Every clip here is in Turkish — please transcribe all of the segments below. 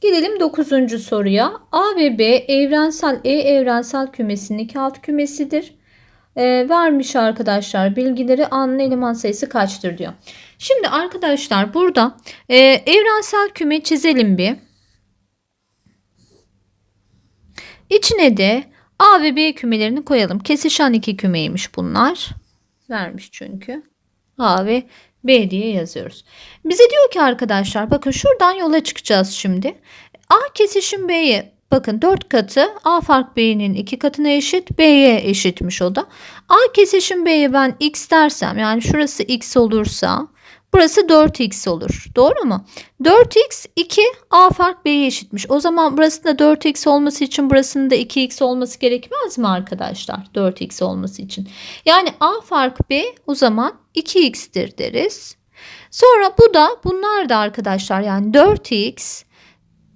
Gelelim 9. soruya. A ve B evrensel E evrensel kümesinin iki alt kümesidir. Ee, vermiş arkadaşlar bilgileri A'nın eleman sayısı kaçtır diyor. Şimdi arkadaşlar burada e, evrensel küme çizelim bir. İçine de A ve B kümelerini koyalım. Kesişen iki kümeymiş bunlar. Vermiş çünkü. A ve B diye yazıyoruz. Bize diyor ki arkadaşlar bakın şuradan yola çıkacağız şimdi. A kesişim B'ye bakın 4 katı A fark B'nin 2 katına eşit B'ye eşitmiş o da. A kesişim B'ye ben X dersem yani şurası X olursa burası 4X olur. Doğru mu? 4X 2 A fark B'ye eşitmiş. O zaman burası da 4X olması için burasının da 2X olması gerekmez mi arkadaşlar? 4X olması için. Yani A fark B o zaman 2x'tir deriz. Sonra bu da bunlar da arkadaşlar yani 4x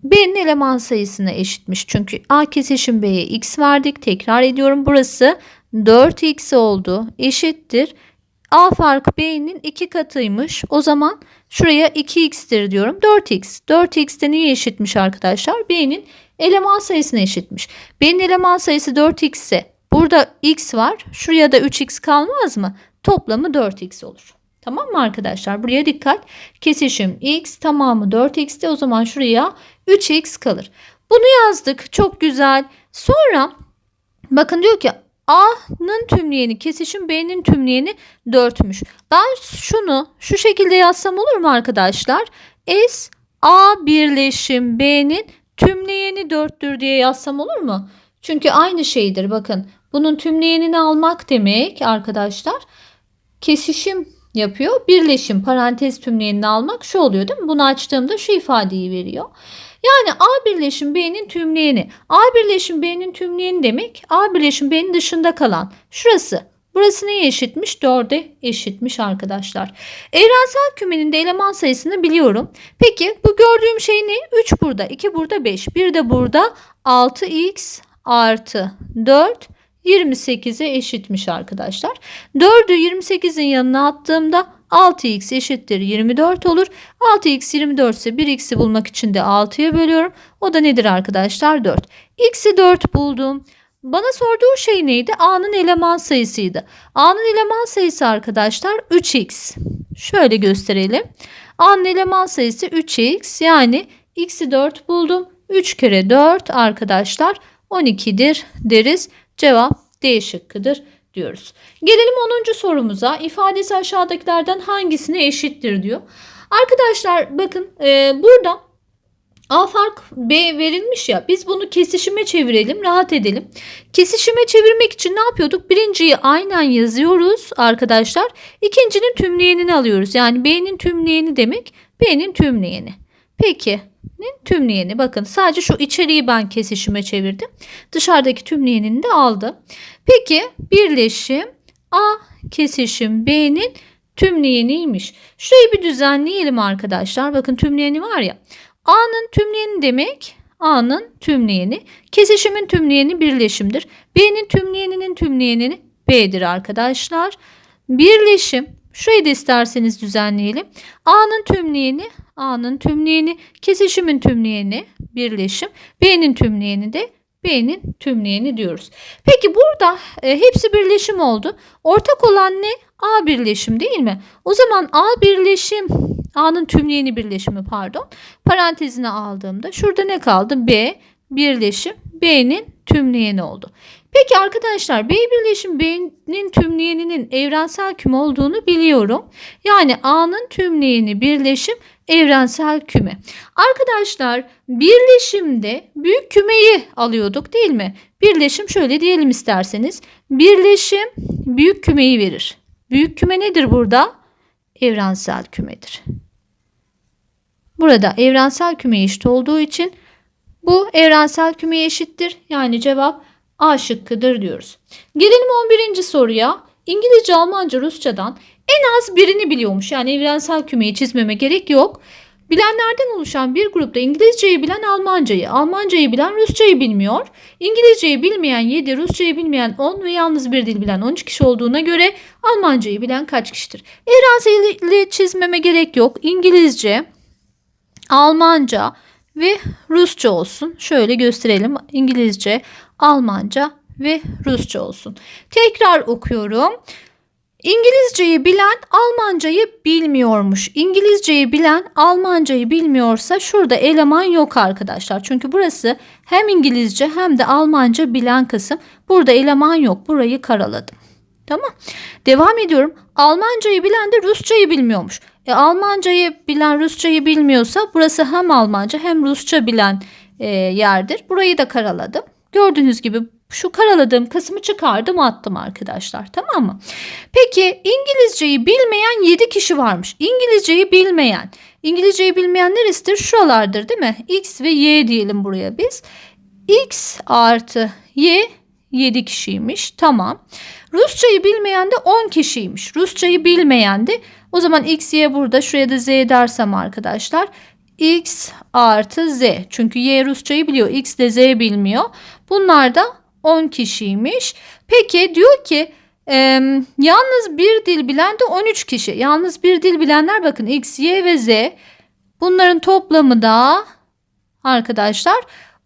B'nin eleman sayısına eşitmiş. Çünkü A kesişim B'ye x verdik. Tekrar ediyorum burası 4x oldu. Eşittir. A fark B'nin 2 katıymış. O zaman şuraya 2x'tir diyorum. 4x. 4x de niye eşitmiş arkadaşlar? B'nin eleman sayısına eşitmiş. B'nin eleman sayısı 4x ise burada x var. Şuraya da 3x kalmaz mı? Toplamı 4x olur. Tamam mı arkadaşlar? Buraya dikkat. Kesişim x tamamı 4x'te o zaman şuraya 3x kalır. Bunu yazdık. Çok güzel. Sonra bakın diyor ki A'nın tümleyeni kesişim B'nin tümleyeni 4'müş. Ben şunu şu şekilde yazsam olur mu arkadaşlar? S A birleşim B'nin tümleyeni 4'tür diye yazsam olur mu? Çünkü aynı şeydir bakın. Bunun tümleyenini almak demek arkadaşlar kesişim yapıyor. Birleşim parantez tümleyenini almak şu oluyor değil mi? Bunu açtığımda şu ifadeyi veriyor. Yani A birleşim B'nin tümleyeni. A birleşim B'nin tümleyeni demek A birleşim B'nin dışında kalan şurası. Burası neye eşitmiş? 4'e eşitmiş arkadaşlar. Evrensel kümenin de eleman sayısını biliyorum. Peki bu gördüğüm şey ne? 3 burada, 2 burada, 5. Bir de burada 6x artı 4 28'e eşitmiş arkadaşlar. 4'ü 28'in yanına attığımda 6x eşittir 24 olur. 6x 24 ise 1x'i bulmak için de 6'ya bölüyorum. O da nedir arkadaşlar? 4. x'i 4 buldum. Bana sorduğu şey neydi? A'nın eleman sayısıydı. A'nın eleman sayısı arkadaşlar 3x. Şöyle gösterelim. A'nın eleman sayısı 3x yani x'i 4 buldum. 3 kere 4 arkadaşlar 12'dir deriz. Cevap D şıkkıdır diyoruz. Gelelim 10. sorumuza. İfadesi aşağıdakilerden hangisine eşittir diyor. Arkadaşlar bakın e, burada A fark B verilmiş ya biz bunu kesişime çevirelim rahat edelim. Kesişime çevirmek için ne yapıyorduk? Birinciyi aynen yazıyoruz arkadaşlar. İkincinin tümleyenini alıyoruz. Yani B'nin tümleyeni demek B'nin tümleyeni. Peki tümleyeni bakın sadece şu içeriği ben kesişime çevirdim. Dışarıdaki tümleyenini de aldı. Peki birleşim A kesişim B'nin tümleyeniymiş. Şurayı bir düzenleyelim arkadaşlar. Bakın tümleyeni var ya. A'nın tümleyeni demek A'nın tümleyeni. Kesişimin tümleyeni birleşimdir. B'nin tümleyeninin tümleyenini B'dir arkadaşlar. Birleşim Şurayı da isterseniz düzenleyelim. A'nın tümleyeni, A'nın tümleyeni, kesişimin tümleyeni, birleşim. B'nin tümleyeni de B'nin tümleyeni diyoruz. Peki burada e, hepsi birleşim oldu. Ortak olan ne? A birleşim değil mi? O zaman A birleşim, A'nın tümleyeni birleşimi pardon. Parantezine aldığımda şurada ne kaldı? B birleşim, B'nin tümleyeni oldu. Peki arkadaşlar B birleşim tümleyeninin evrensel küme olduğunu biliyorum. Yani A'nın tümleyeni birleşim evrensel küme. Arkadaşlar birleşimde büyük kümeyi alıyorduk değil mi? Birleşim şöyle diyelim isterseniz. Birleşim büyük kümeyi verir. Büyük küme nedir burada? Evrensel kümedir. Burada evrensel küme eşit olduğu için bu evrensel kümeye eşittir. Yani cevap A şıkkıdır diyoruz. Gelelim 11. soruya. İngilizce, Almanca, Rusçadan en az birini biliyormuş. Yani evrensel kümeyi çizmeme gerek yok. Bilenlerden oluşan bir grupta İngilizceyi bilen Almancayı, Almancayı bilen Rusçayı bilmiyor. İngilizceyi bilmeyen 7, Rusçayı bilmeyen 10 ve yalnız bir dil bilen 13 kişi olduğuna göre Almancayı bilen kaç kişidir? Evrenseli çizmeme gerek yok. İngilizce, Almanca, ve Rusça olsun. Şöyle gösterelim. İngilizce, Almanca ve Rusça olsun. Tekrar okuyorum. İngilizceyi bilen Almancayı bilmiyormuş. İngilizceyi bilen Almancayı bilmiyorsa şurada eleman yok arkadaşlar. Çünkü burası hem İngilizce hem de Almanca bilen kısım. Burada eleman yok. Burayı karaladım. Tamam. Devam ediyorum. Almancayı bilen de Rusçayı bilmiyormuş. E, Almancayı bilen Rusçayı bilmiyorsa burası hem Almanca hem Rusça bilen e, yerdir. Burayı da karaladım. Gördüğünüz gibi şu karaladığım kısmı çıkardım attım arkadaşlar tamam mı? Peki İngilizceyi bilmeyen 7 kişi varmış. İngilizceyi bilmeyen. İngilizceyi bilmeyen neresidir? Şuralardır değil mi? X ve Y diyelim buraya biz. X artı Y 7 kişiymiş. Tamam. Rusçayı bilmeyen de 10 kişiymiş. Rusçayı bilmeyen de o zaman X, Y burada. Şuraya da Z dersem arkadaşlar. X artı Z. Çünkü Y Rusçayı biliyor. X de Z bilmiyor. Bunlar da 10 kişiymiş. Peki diyor ki e, yalnız bir dil bilen de 13 kişi. Yalnız bir dil bilenler bakın X, Y ve Z. Bunların toplamı da arkadaşlar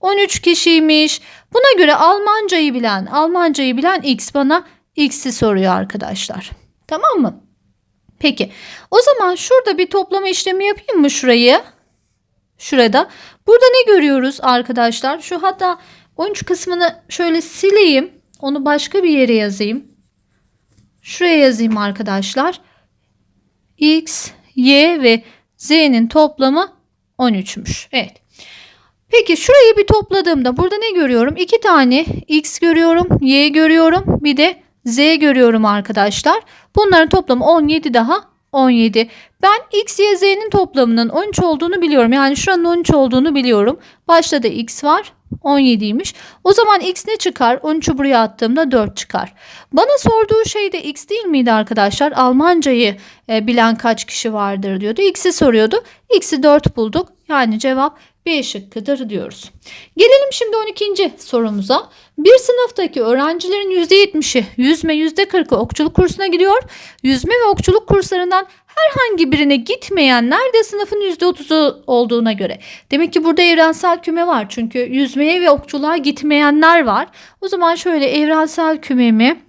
13 kişiymiş. Buna göre Almancayı bilen, Almancayı bilen X bana X'i soruyor arkadaşlar. Tamam mı? Peki. O zaman şurada bir toplama işlemi yapayım mı şurayı? Şurada. Burada ne görüyoruz arkadaşlar? Şu hatta 13 kısmını şöyle sileyim. Onu başka bir yere yazayım. Şuraya yazayım arkadaşlar. X, Y ve Z'nin toplamı 13'müş. Evet. Peki şurayı bir topladığımda burada ne görüyorum? İki tane X görüyorum, Y görüyorum, bir de Z görüyorum arkadaşlar. Bunların toplamı 17 daha 17. Ben X, Y, Z'nin toplamının 13 olduğunu biliyorum. Yani şuranın 13 olduğunu biliyorum. Başta da X var. 17'ymiş. O zaman X ne çıkar? 13'ü buraya attığımda 4 çıkar. Bana sorduğu şey de X değil miydi arkadaşlar? Almancayı e, bilen kaç kişi vardır diyordu. X'i soruyordu. X'i 4 bulduk. Yani cevap B şıkkıdır diyoruz. Gelelim şimdi 12. sorumuza. Bir sınıftaki öğrencilerin %70'i yüzme %40'ı okçuluk kursuna gidiyor. Yüzme ve okçuluk kurslarından herhangi birine gitmeyenler de sınıfın %30'u olduğuna göre. Demek ki burada evrensel küme var. Çünkü yüzmeye ve okçuluğa gitmeyenler var. O zaman şöyle evrensel kümemi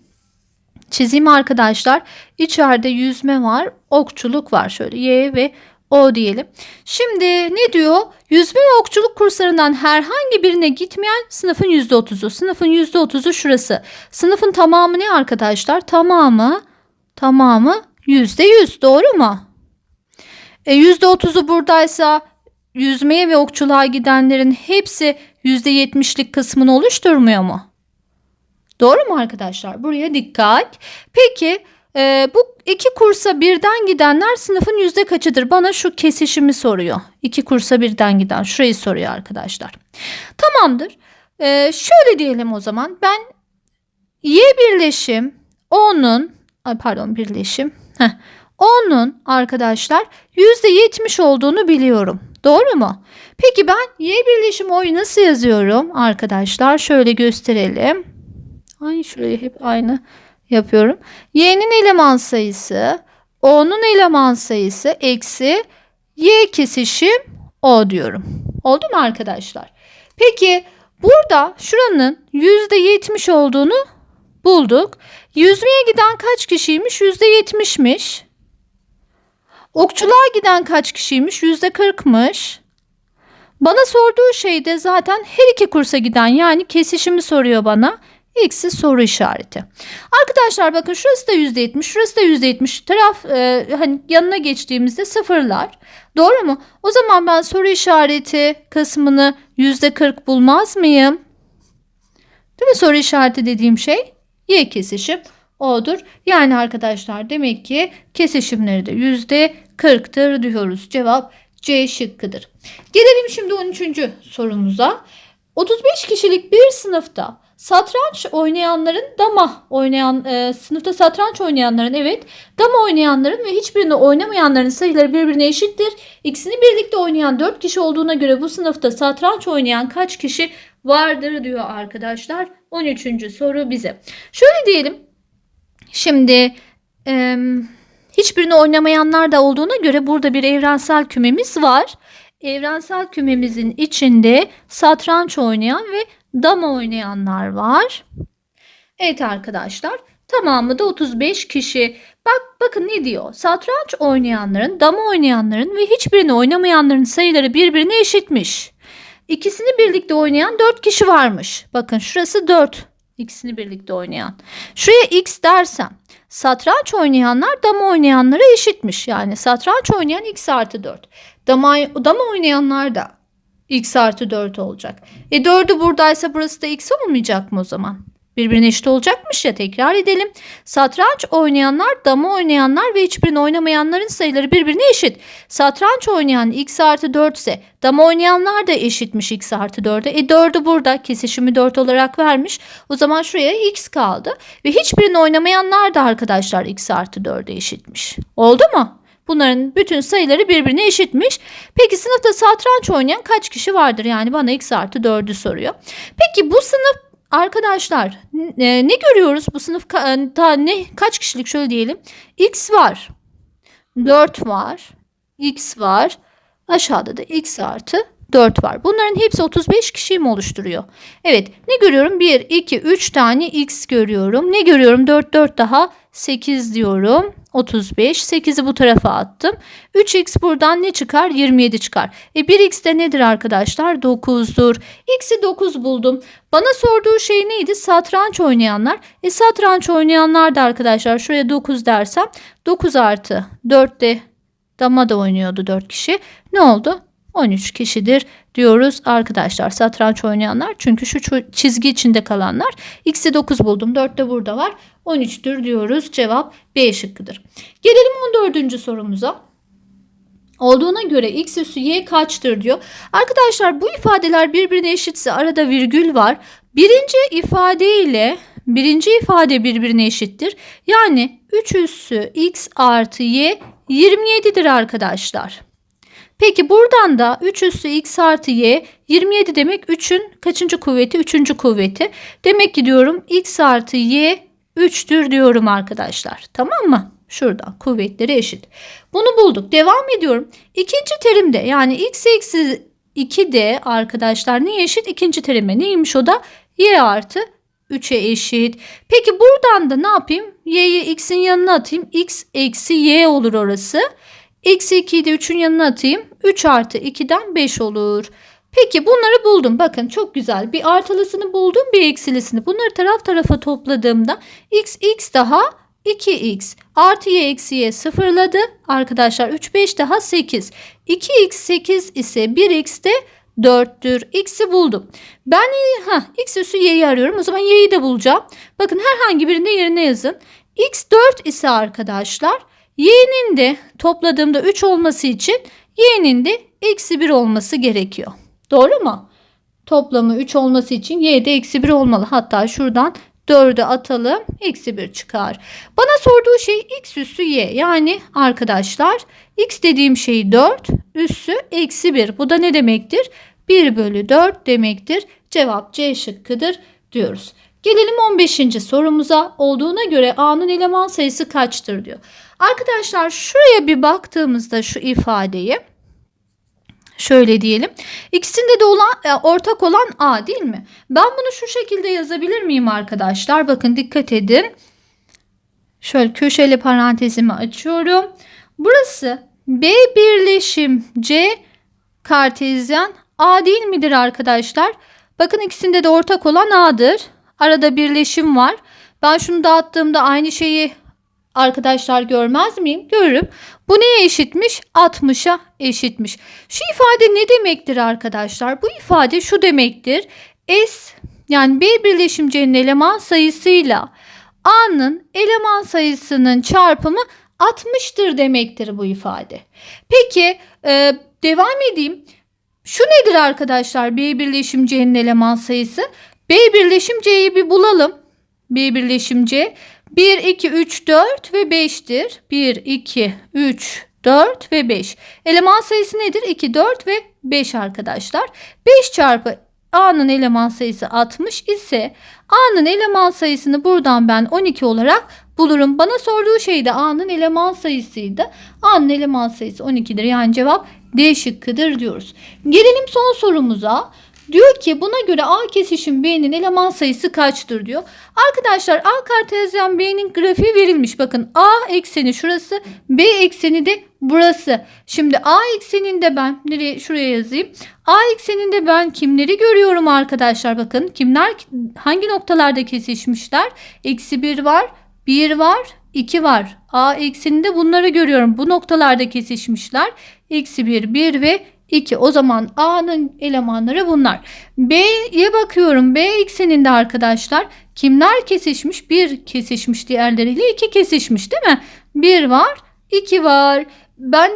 çizeyim arkadaşlar. İçeride yüzme var, okçuluk var. Şöyle Y ve o diyelim. Şimdi ne diyor? Yüzme ve okçuluk kurslarından herhangi birine gitmeyen sınıfın %30'u. Sınıfın %30'u şurası. Sınıfın tamamı ne arkadaşlar? Tamamı tamamı %100 doğru mu? E, %30'u buradaysa yüzmeye ve okçuluğa gidenlerin hepsi %70'lik kısmını oluşturmuyor mu? Doğru mu arkadaşlar? Buraya dikkat. Peki ee, bu iki kursa birden gidenler sınıfın yüzde kaçıdır? Bana şu kesişimi soruyor. İki kursa birden giden şurayı soruyor arkadaşlar. Tamamdır. Ee, şöyle diyelim o zaman. Ben Y birleşim O'nun pardon birleşim heh, O'nun arkadaşlar yüzde yetmiş olduğunu biliyorum. Doğru mu? Peki ben Y birleşim O'yu nasıl yazıyorum arkadaşlar? Şöyle gösterelim. Ay şurayı hep aynı yapıyorum. Y'nin eleman sayısı O'nun eleman sayısı eksi Y kesişim O diyorum. Oldu mu arkadaşlar? Peki burada şuranın %70 olduğunu bulduk. Yüzmeye giden kaç kişiymiş? %70'miş. Okçuluğa giden kaç kişiymiş? %40'mış. Bana sorduğu şey de zaten her iki kursa giden yani kesişimi soruyor bana. X'i soru işareti. Arkadaşlar bakın şurası da %70, şurası da %70. Taraf e, hani yanına geçtiğimizde sıfırlar. Doğru mu? O zaman ben soru işareti kısmını %40 bulmaz mıyım? Değil mi soru işareti dediğim şey? Y kesişim O'dur. Yani arkadaşlar demek ki kesişimleri de %40'tır diyoruz. Cevap C şıkkıdır. Gelelim şimdi 13. sorumuza. 35 kişilik sınıfta Satranç oynayanların dama oynayan e, sınıfta satranç oynayanların evet dama oynayanların ve hiçbirini oynamayanların sayıları birbirine eşittir. İkisini birlikte oynayan 4 kişi olduğuna göre bu sınıfta satranç oynayan kaç kişi vardır diyor arkadaşlar. 13. soru bize. Şöyle diyelim. Şimdi e, hiçbirini oynamayanlar da olduğuna göre burada bir evrensel kümemiz var. evrensel kümemizin içinde satranç oynayan ve dama oynayanlar var. Evet arkadaşlar tamamı da 35 kişi. Bak bakın ne diyor? Satranç oynayanların, dama oynayanların ve hiçbirini oynamayanların sayıları birbirine eşitmiş. İkisini birlikte oynayan 4 kişi varmış. Bakın şurası 4. İkisini birlikte oynayan. Şuraya x dersem satranç oynayanlar dama oynayanlara eşitmiş. Yani satranç oynayan x artı 4. Dama, dama oynayanlar da x artı 4 olacak. E 4'ü buradaysa burası da x olmayacak mı o zaman? Birbirine eşit olacakmış ya tekrar edelim. Satranç oynayanlar, dama oynayanlar ve hiçbirini oynamayanların sayıları birbirine eşit. Satranç oynayan x artı 4 ise dama oynayanlar da eşitmiş x artı 4'e. E 4'ü burada kesişimi 4 olarak vermiş. O zaman şuraya x kaldı. Ve hiçbirini oynamayanlar da arkadaşlar x artı 4'e eşitmiş. Oldu mu? Bunların bütün sayıları birbirine eşitmiş. Peki sınıfta satranç oynayan kaç kişi vardır? Yani bana x artı 4'ü soruyor. Peki bu sınıf Arkadaşlar e, ne görüyoruz bu sınıf ka- ta, ne kaç kişilik şöyle diyelim. X var. 4 var. X var. Aşağıda da X artı 4 var. Bunların hepsi 35 kişiyi mi oluşturuyor? Evet. Ne görüyorum? 1, 2, 3 tane X görüyorum. Ne görüyorum? 4, 4 daha 8 diyorum. 35. 8'i bu tarafa attım. 3x buradan ne çıkar? 27 çıkar. E 1x de nedir arkadaşlar? 9'dur. X'i 9 buldum. Bana sorduğu şey neydi? Satranç oynayanlar. E satranç oynayanlar da arkadaşlar şuraya 9 dersem 9 artı 4 de dama da oynuyordu 4 kişi. Ne oldu? 13 kişidir diyoruz arkadaşlar satranç oynayanlar. Çünkü şu çizgi içinde kalanlar. X'i 9 buldum. 4 de burada var. 13'tür diyoruz. Cevap B şıkkıdır. Gelelim 14. sorumuza. Olduğuna göre x üssü y kaçtır diyor. Arkadaşlar bu ifadeler birbirine eşitse arada virgül var. Birinci ifade ile birinci ifade birbirine eşittir. Yani 3 üssü x artı y 27'dir arkadaşlar. Peki buradan da 3 üssü x artı y 27 demek 3'ün kaçıncı kuvveti? 3. kuvveti. Demek ki diyorum x artı y 3'tür diyorum arkadaşlar. Tamam mı? Şuradan kuvvetleri eşit. Bunu bulduk. Devam ediyorum. İkinci terimde yani x eksi 2 de arkadaşlar neye eşit? İkinci terime neymiş o da? y artı 3'e eşit. Peki buradan da ne yapayım? y'yi x'in yanına atayım. x eksi y olur orası. Eksi 2'yi de 3'ün yanına atayım. 3 artı 2'den 5 olur. Peki bunları buldum. Bakın çok güzel. Bir artılısını buldum bir eksilisini. Bunları taraf tarafa topladığımda x x daha 2x artı y eksi y sıfırladı. Arkadaşlar 3 5 daha 8. 2x 8 ise 1x de 4'tür. X'i buldum. Ben ha, x üssü y'yi arıyorum. O zaman y'yi de bulacağım. Bakın herhangi birinde yerine yazın. x 4 ise arkadaşlar y'nin de topladığımda 3 olması için y'nin de eksi 1 olması gerekiyor. Doğru mu? Toplamı 3 olması için y de eksi 1 olmalı. Hatta şuradan 4'ü atalım. Eksi 1 çıkar. Bana sorduğu şey x üssü y. Yani arkadaşlar x dediğim şey 4 üssü eksi 1. Bu da ne demektir? 1 bölü 4 demektir. Cevap C şıkkıdır diyoruz. Gelelim 15. sorumuza. Olduğuna göre A'nın eleman sayısı kaçtır diyor. Arkadaşlar şuraya bir baktığımızda şu ifadeyi şöyle diyelim. İkisinde de olan e, ortak olan A değil mi? Ben bunu şu şekilde yazabilir miyim arkadaşlar? Bakın dikkat edin. Şöyle köşeli parantezimi açıyorum. Burası B birleşim C kartezyen A değil midir arkadaşlar? Bakın ikisinde de ortak olan A'dır. Arada birleşim var. Ben şunu dağıttığımda aynı şeyi arkadaşlar görmez miyim? Görürüm. Bu neye eşitmiş? 60'a eşitmiş. Şu ifade ne demektir arkadaşlar? Bu ifade şu demektir. S yani B birleşimcenin eleman sayısıyla A'nın eleman sayısının çarpımı 60'tır demektir bu ifade. Peki e, devam edeyim. Şu nedir arkadaşlar B birleşim C'nin eleman sayısı? B birleşim C'yi bir bulalım. B birleşim C 1, 2, 3, 4 ve 5'tir. 1, 2, 3, 4 ve 5. Eleman sayısı nedir? 2, 4 ve 5 arkadaşlar. 5 çarpı A'nın eleman sayısı 60 ise A'nın eleman sayısını buradan ben 12 olarak bulurum. Bana sorduğu şey de A'nın eleman sayısıydı. A'nın eleman sayısı 12'dir. Yani cevap D şıkkıdır diyoruz. Gelelim son sorumuza. Diyor ki buna göre A kesişim B'nin eleman sayısı kaçtır diyor. Arkadaşlar A kartezyen B'nin grafiği verilmiş. Bakın A ekseni şurası, B ekseni de burası. Şimdi A ekseninde ben nereye şuraya yazayım. A ekseninde ben kimleri görüyorum arkadaşlar? Bakın kimler hangi noktalarda kesişmişler? Eksi 1 var, 1 var, 2 var. A ekseninde bunları görüyorum. Bu noktalarda kesişmişler. Eksi 1, 1 ve 2. O zaman A'nın elemanları bunlar. B'ye bakıyorum. B ekseninde arkadaşlar kimler kesişmiş? 1 kesişmiş diğerleriyle 2 kesişmiş değil mi? 1 var, 2 var. Benden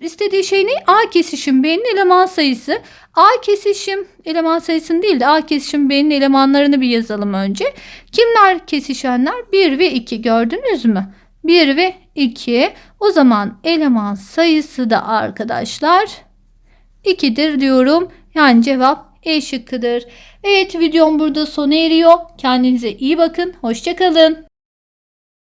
istediği şey ne? A kesişim B'nin eleman sayısı. A kesişim eleman sayısını değil de A kesişim B'nin elemanlarını bir yazalım önce. Kimler kesişenler? 1 ve 2 gördünüz mü? 1 ve 2. O zaman eleman sayısı da arkadaşlar 2'dir diyorum. Yani cevap E şıkkıdır. Evet videom burada sona eriyor. Kendinize iyi bakın. Hoşçakalın.